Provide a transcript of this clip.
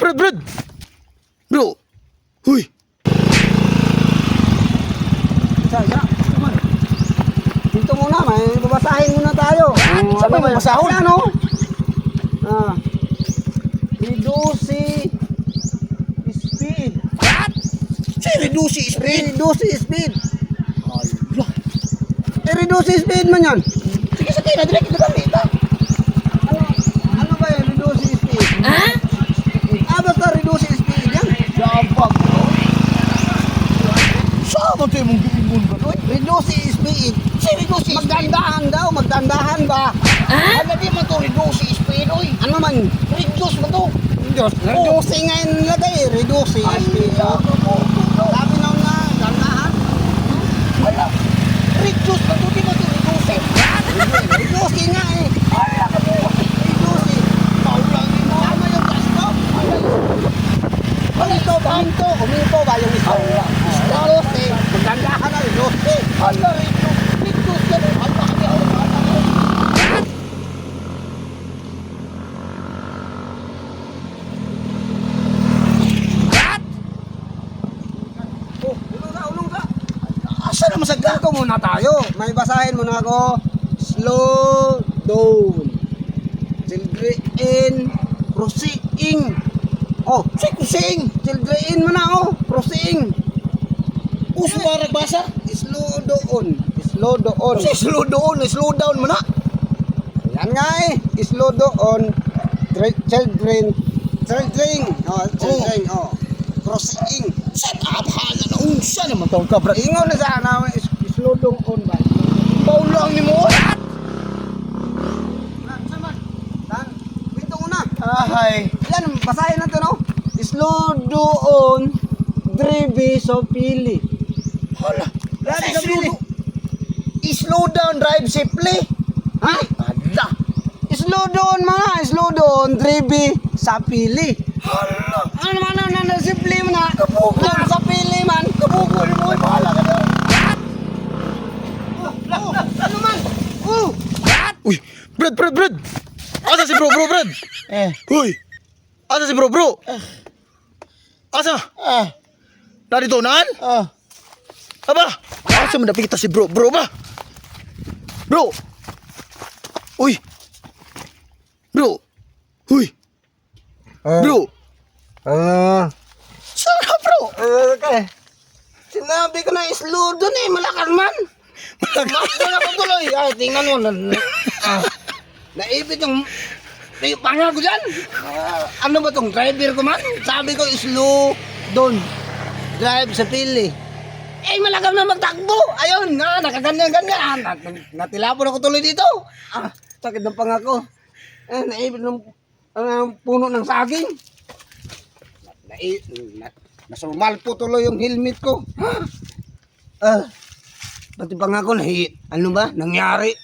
Brad, Brad! Bro! Huy! Isa, isa. Dito muna, may babasahin muna tayo. Oh, Saan ba may basahon? Ano? Ah. Reduce speed. What? Si reduce speed! Reduce speed. Eh, reduce speed man yan. Sige sa tina, direct kita gamit Yung mong gilingon ba doy? Reduce speed. Si reduce speed! Magdandahan daw, magdandahan ba? Ano di man to reduce speed oy? Ano man? Reduce mo to! Reduce. Reduce nga yung nilagay eh. Reduce speed. Sabi na nga, dandahan. Wala! Reduce mo to, di mo to reduce eh! Reduce nga eh. Wala ka mo! Reduce. Paulang ni mo! Tama yung gasto. Huminto, huminto. Huminto ba yung ito? Reduce eh. Magdandahan na Hala, reduce! Reduce ka rin! Hala, kami ako ulong ka. Asa naman sa Ganito muna tayo. May basahin muna ako. Slow down. Children proceeding. Oh, Say kusing! children mo na oh. Proceeding. Uso ba nagbasa? Slow down. Slow down. Kasi slow down, slow down mo na. Yan nga eh. Slow. Tra- Children. Children. Oh, children. Oh. Proceeding. Set up hala na unsa naman tawag ka bro. Ingon na sana. Slow down ba? Paulang ni mo. Ahay. Yan, basahin na to, no? Slow doon, drive sa pili. Hala. Drive Say sa slow pili. do- I-slow down, drive safely. Ha? Hala. Slow doon mga, slow doon, drive sa pili. Hala. Ano na, na, na, simple mo na. Kabukol. Sa pili man. Kabukol mo, ay bahala ka na. Oh, ano man? Oh, Uy, Brad, Brad, Brad. Asa si bro, bro, Brad? Eh. Uy. Asa si bro, bro? Asa? ah, Narito naan? ah. Aba, asa mo napikita si bro, bro ba? Bro. Uy. Bro. Uy. Bro. Ah. Saan ka, bro? Okay. Sinabi ko na slow doon eh, malakas man. Makdo na ko tuloy. Ay, tingnan mo. Ah, naipit yung may panga ko dyan. Ah, ano ba tong driver ko man? Sabi ko slow doon. Drive sa pili. Eh, malakaw na magtakbo. Ayun, nga, nakaganyan-ganyan. Ah, nat- natilapon ako tuloy dito. Ah, sakit ng panga ko. Eh, naipit ng ah, puno ng saging. Nai, na, nasumal po tuloy yung helmet ko. Ah, pati pa nga ako nahi, ano ba, nangyari.